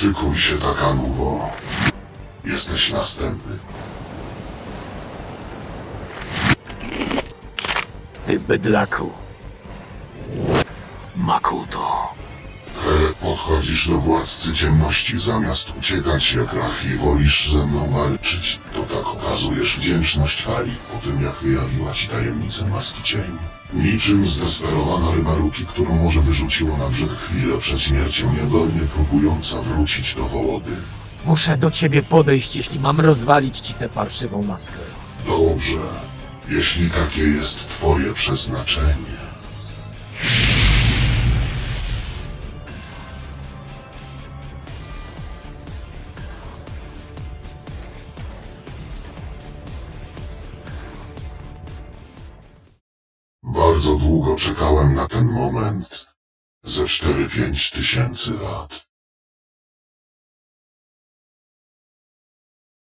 Szykuj się, Takanuwo. Jesteś następny. Ty bydlaku. Makuto. Podchodzisz do władcy ciemności zamiast uciekać jak rach i wolisz ze mną walczyć. To tak okazujesz wdzięczność Hari po tym jak wyjawiła ci tajemnicę maski cieni. Niczym zdesperowana ryba Ruki, którą może wyrzuciło na brzeg chwilę przed śmiercią niedolnie próbująca wrócić do wołody. Muszę do ciebie podejść, jeśli mam rozwalić ci tę parszywą maskę. Dobrze, jeśli takie jest twoje przeznaczenie. Bardzo długo czekałem na ten moment. Ze cztery pięć tysięcy lat.